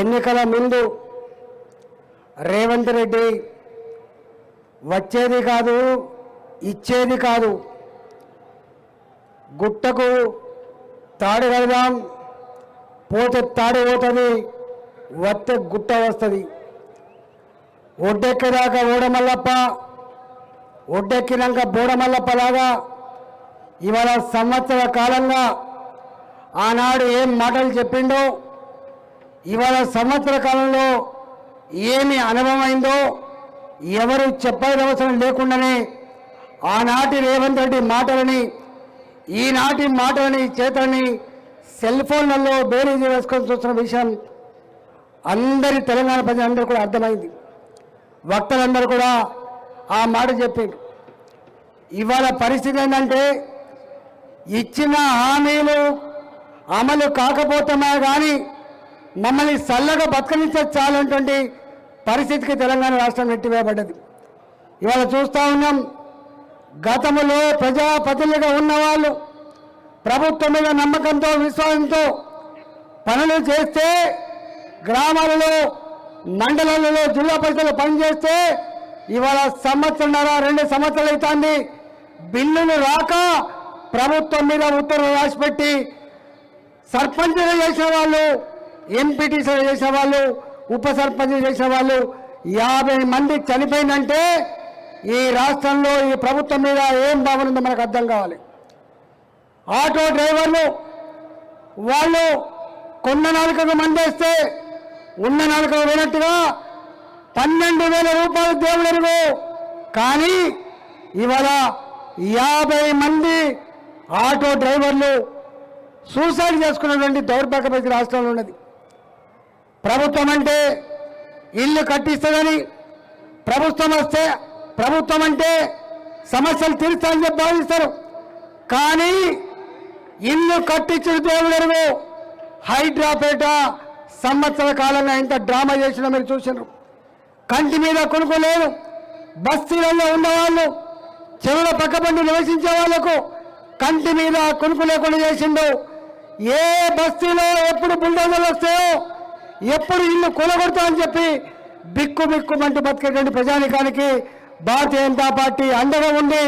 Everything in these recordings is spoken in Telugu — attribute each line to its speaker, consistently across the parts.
Speaker 1: ఎన్నికల ముందు రేవంత్ రెడ్డి వచ్చేది కాదు ఇచ్చేది కాదు. గుట్టకు తాడు కడదాం పోతే తాడు పోతుంది వస్తే గుట్ట వస్తుంది. ఒడ్డెక్కేదాకా ఓడమల్లప్ప ఒడ్డెక్కినాక బోడమల్లప్పలాగా ఇవాళ సంవత్సర కాలంగా ఆనాడు ఏం మాటలు చెప్పిండో ఇవాళ సంవత్సర కాలంలో ఏమి అనుభవమైందో ఎవరు చెప్పాల్సిన అవసరం లేకుండానే ఆనాటి రేవంత్ రెడ్డి మాటలని ఈనాటి మాటలని చేతలని సెల్ ఫోన్లలో బేరీజు వేసుకొని చూస్తున్న విషయం అందరి తెలంగాణ ప్రజలందరూ కూడా అర్థమైంది. వక్తలందరూ కూడా ఆ మాట చెప్పిండ్రు ఇవాళ పరిస్థితి ఏంటంటే ఇచ్చిన హామీలు అమలు కాకపోతున్నా కానీ మమ్మల్ని చల్లగా బతకనిస్తే చాలంటువంటి పరిస్థితికి తెలంగాణ రాష్ట్రం నెట్టివేయబడ్డది. ఇవాళ చూస్తూ ఉన్నాం గతంలో ప్రజాప్రతినిధిగా ఉన్నవాళ్ళు ప్రభుత్వం మీద నమ్మకంతో విశ్వాసంతో పనులు చేస్తే గ్రామాలలో మండలాలలో జిల్లా పరిషత్లో పనిచేస్తే ఇవాళ సంవత్సరంన్నర రెండు సంవత్సరాలు అవుతుంది. బిల్లులు రాక ప్రభుత్వం మీద ఉత్తర్వులు రాసిపెట్టి సర్పంచ్లు చేసిన వాళ్ళు ఎంపీటీసీలు చేసిన వాళ్ళు ఉప సర్పంచ్లు చేసిన వాళ్ళు యాభై మంది చనిపోయిందంటే ఈ రాష్ట్రంలో ఈ ప్రభుత్వం మీద ఏం భావన ఉందో మనకు అర్థం కావాలి. ఆటో డ్రైవర్లు వాళ్ళు కొన్న నాలుకకు మందేస్తే ఉన్న నాలుకకు పోయినట్టుగా పన్నెండు వేల రూపాయలు దేవుడరుగు కానీ ఇవాళ యాభై మంది ఆటో డ్రైవర్లు సూసైడ్ చేసుకున్నటువంటి దౌర్భాగ్య పరిస్థితి రాష్ట్రంలో ఉన్నది. ప్రభుత్వం అంటే ఇల్లు కట్టిస్తుందని ప్రభుత్వం వస్తే ప్రభుత్వం అంటే సమస్యలు తీరుస్తారని చెప్పి భావిస్తారు. కానీ ఇల్లు కట్టించిన దేవుడు హైడ్రాపేట సంవత్సర కాలంగా ఇంత డ్రామా చేసిన మీరు చూసినారు. కంటి మీద కొనుక్కోలేదు. బస్తీలలో ఉన్నవాళ్ళు చెరువుల పక్కబండి నివసించే వాళ్ళకు కంటి మీద కొనుక్కు లేకుండా చేసిండు. ఏ బస్తీలో ఎప్పుడు బుల్డోజర్లు వస్తాయో ఎప్పుడు ఇల్లు కూలగొడతా అని చెప్పి బిక్కు బిక్కుమంటూ బతికేటువంటి ప్రజానికానికి భారతీయ జనతా పార్టీ అండగా ఉండి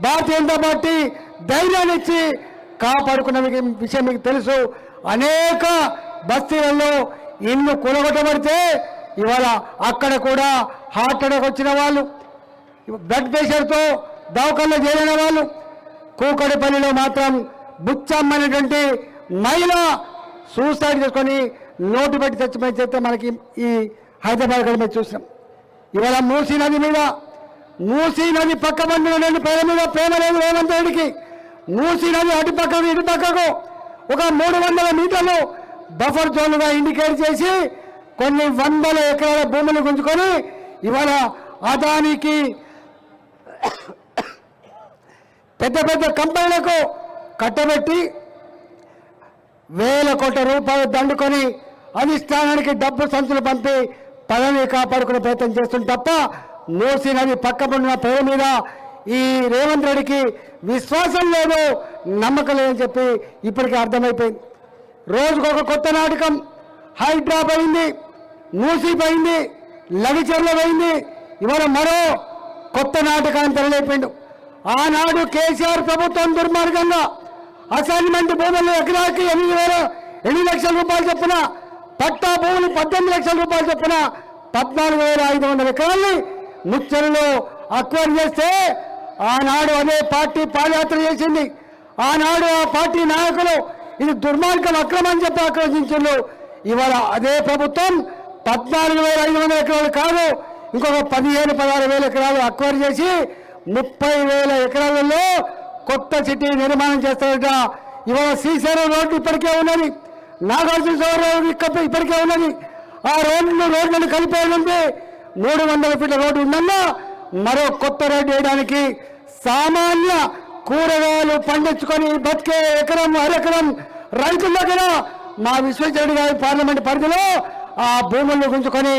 Speaker 1: భారతీయ జనతా పార్టీ ధైర్యాన్ని ఇచ్చి కాపాడుకున్న విషయం మీకు తెలుసు. అనేక బస్తీలలో ఇల్లు కూలగొట్టబడితే ఇవాళ అక్కడ కూడా హార్ట్ అటాక్ వచ్చిన వాళ్ళు బ్లడ్ ప్రెషర్తో దవకల్లో చేరిన వాళ్ళు కూకడిపల్లిలో మాత్రం బుచ్చమ్మనేటువంటి మహిళ సూసైడ్ చేసుకొని నోటు పెట్టి చచ్చిపోయి చెప్తే మనకి ఈ హైదరాబాద్ కూడా మేము చూసినాం. ఇవాళ మూసీ నది మీద మూసీ నది పక్క బండి రెండు పేద మీద ప్రేమ లేదు రేవంత్ రెడ్డికి మూసీ నది అటు పక్కకు ఇటు పక్కకు ఒక మూడు వందల మీటర్లు బఫర్ జోన్గా ఇండికేట్ చేసి కొన్ని వందల ఎకరాల భూములు గుంజుకొని ఇవాళ అదానికి పెద్ద పెద్ద కంపెనీలకు కట్టబెట్టి వేల కోట్ల రూపాయలు దండుకొని అధిష్టానానికి డబ్బు సంచులు పంపి పదవి కాపాడుకునే ప్రయత్నం చేస్తుంది తప్ప మూసీ నది పక్కపడిన పేరు మీద ఈ రేవంత్ రెడ్డికి విశ్వాసం లేదు నమ్మకం లేదని చెప్పి ఇప్పటికే అర్థమైపోయింది. రోజుకొక కొత్త నాటకం హైడ్రా పోయింది మూసీ పోయింది లగిచెర్ల పోయింది ఇవాళ మరో కొత్త నాటకాన్ని తెరలేపిండు. ఆనాడు కేసీఆర్ ప్రభుత్వం దుర్మార్గంగా అసైన్మెంట్ భూములు ఎకరాకి ఎనిమిది వేల ఎనిమిది లక్షల రూపాయలు చొప్పున పట్టా భూములు పద్దెనిమిది లక్షల రూపాయలు చొప్పున పద్నాలుగు వేల ఐదు వందల ఎకరాల్ని ముచ్చరులో అక్వైర్ చేస్తే ఆనాడు అదే పార్టీ పాదయాత్ర చేసింది. ఆనాడు ఆ పార్టీ నాయకులు ఇది దుర్మార్గం అక్రమం చెప్పి ఆక్రోశించారు ఇవాళ అదే ప్రభుత్వం పద్నాలుగు వేల ఐదు వందల ఎకరాలు కాదు ఇంకొక పదిహేను పదహారు వేల ఎకరాలు అక్వైర్ చేసి ముప్పై వేల ఎకరాలలో కొత్త సిటీ నిర్మాణం చేస్తారట. ఇవాళ శ్రీశైలం రోడ్డు ఇప్పటికే ఉన్నది. నాగార్జున సాగర్ రోడ్డు ఇప్పటికే ఉన్నది. ఆ రోడ్లు రోడ్లను కలిపేయాలంటే మూడు వందల ఫీట్ల రోడ్డు ఉందన్నా మరో కొత్త రోడ్డు వేయడానికి సామాన్య కూరగాయలు పండించుకొని బతికే ఎకరం అరెకరం రైతుల దగ్గర మా విశ్వేశ్వరుడు గారి పార్లమెంట్ పరిధిలో ఆ భూములను గుంజుకొని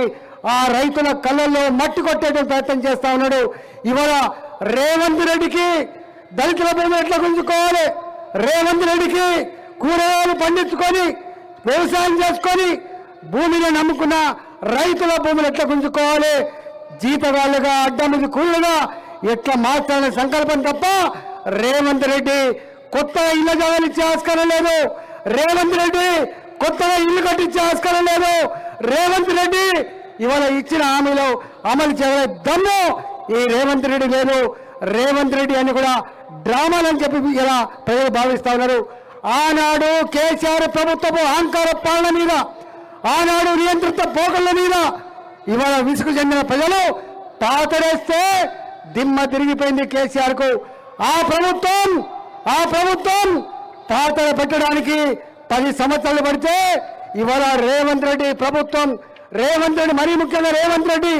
Speaker 1: ఆ రైతుల కళ్ళల్లో మట్టి కొట్టేటువంటి ప్రయత్నం చేస్తా ఉన్నాడు. ఇవాళ రేవంత్ రెడ్డికి దళితుల భూమి ఎట్లా గుంజుకోవాలి? రేవంత్ రెడ్డికి కూరగాయలు పండించుకొని వ్యవసాయం చేసుకొని భూమిని నమ్ముకున్న రైతుల భూములు ఎట్లా గుంజుకోవాలి? జీతగాళ్ళుగా అడ్డమిది కూలుగా ఎట్లా మార్చాలనే సంకల్పం తప్ప రేవంత్ రెడ్డి కొత్తగా ఇళ్ళ జాగాలు ఆస్కారం లేదు. రేవంత్ రెడ్డి కొత్తగా ఇల్లు కట్టించే ఆస్కారం లేదు. రేవంత్ రెడ్డి ఇవాళ ఇచ్చిన హామీలో అమలు చేయలే దమ్ము. ఈ రేవంత్ రెడ్డి లేదు. రేవంత్ రెడ్డి అని కూడా డ్రామాలని చెప్పి ఇలా ప్రజలు భావిస్తా ఉన్నారు. ఆనాడు కేసీఆర్ ప్రభుత్వపు అహంకార పాలన మీద ఆనాడు నియంత్రిత పోకళ్ళ మీద ఇవాళ విసుగు చెందిన ప్రజలు పాతరేస్తే దిమ్మ తిరిగిపోయింది కేసీఆర్కు ఆ ప్రభుత్వం ఆ ప్రభుత్వం పాతర పెట్టడానికి పది సంవత్సరాలు పడితే ఇవాళ రేవంత్ రెడ్డి ప్రభుత్వం రేవంత్ రెడ్డి మరీ ముఖ్యంగా రేవంత్ రెడ్డి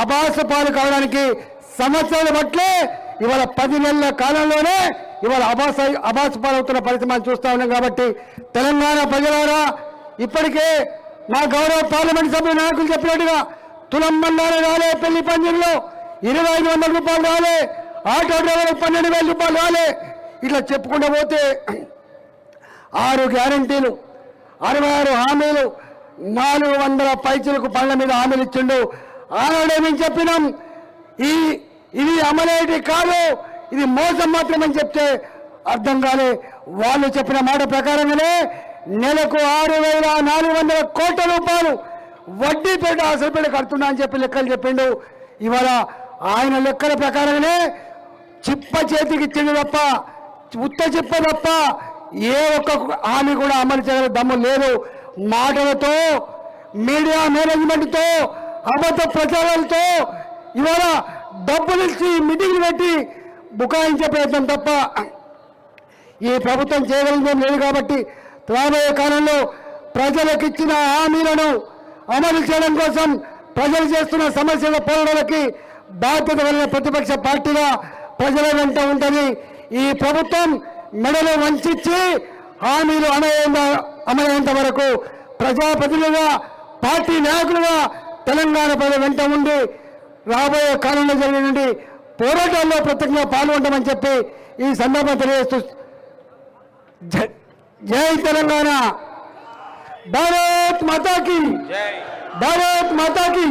Speaker 1: అభాస పాలు కావడానికి సంవత్సరాలు పట్లే ఇవాళ పది నెలల కాలంలోనే ఇవాళ అబాస అబాస్ పాలవుతున్న పరిస్థితి మనం చూస్తా ఉన్నాం కాబట్టి తెలంగాణ ప్రజలారా ఇప్పటికే మా గౌరవ పార్లమెంట్ సభ్యుల నాయకులు చెప్పినట్టుగా తులం రాలే పెళ్ళి పందిరిలో ఇరవై ఐదు వందల రూపాయలు రాలే ఆటో డ్రైవర్లకు పన్నెండు వేల రూపాయలు రాలే. ఇట్లా చెప్పుకుంటూ పోతే ఆరు గ్యారంటీలు అరవై ఆరు హామీలు నాలుగు వందల పైచులకు పనుల మీద హామీలు ఇచ్చిండు. ఆనాడే మేము చెప్పినాం ఈ ఇది అమలేటి కాదు. ఇది మోసం మాత్రమని చెప్తే అర్థం కాలే. వాళ్ళు చెప్పిన మాట ప్రకారంగానే నెలకు ఆరు వేల నాలుగు వందల కోట్ల రూపాయలు వడ్డీ పెట్టి అసలు పెట్టి కడుతున్నా అని చెప్పి లెక్కలు చెప్పిండు. ఇవాళ ఆయన లెక్కల ప్రకారంగానే చిప్ప చేతికి ఇచ్చిండు తప్ప ఉత్త చిప్ప తప్ప ఏ ఒక్క హామీ కూడా అమలు చేయగల దమ్ము లేదు. మాటలతో మీడియా మేనేజ్మెంట్తో అబద్ధ ప్రచారాలతో ఇవాళ డబ్బులు ఇచ్చి మీటింగ్లు పెట్టి బుకాయించే ప్రయత్నం తప్ప ఈ ప్రభుత్వం చేయగలిగేం లేదు కాబట్టి రాబోయే కాలంలో ప్రజలకు ఇచ్చిన హామీలను అమలు చేయడం కోసం ప్రజలు చేస్తున్న సమస్యల పోరాటాలకి బాధ్యత కలిగిన ప్రతిపక్ష పార్టీగా ప్రజల వెంట ఉంటుంది ఈ ప్రభుత్వం మెడలు వంచి హామీలు అమలైన అమలైనంత వరకు ప్రజాప్రతినిధులుగా పార్టీ నాయకులుగా తెలంగాణ ప్రజల వెంట ఉండి రాబోయే కాలంలో జరిగినటువంటి పోరాటాల్లో ప్రత్యేకంగా పాల్గొంటామని చెప్పి ఈ సందర్భం తెలియజేస్తూ జై- జై తెలంగాణ. భారత్ మాతాకి భారత్ మాతాకి.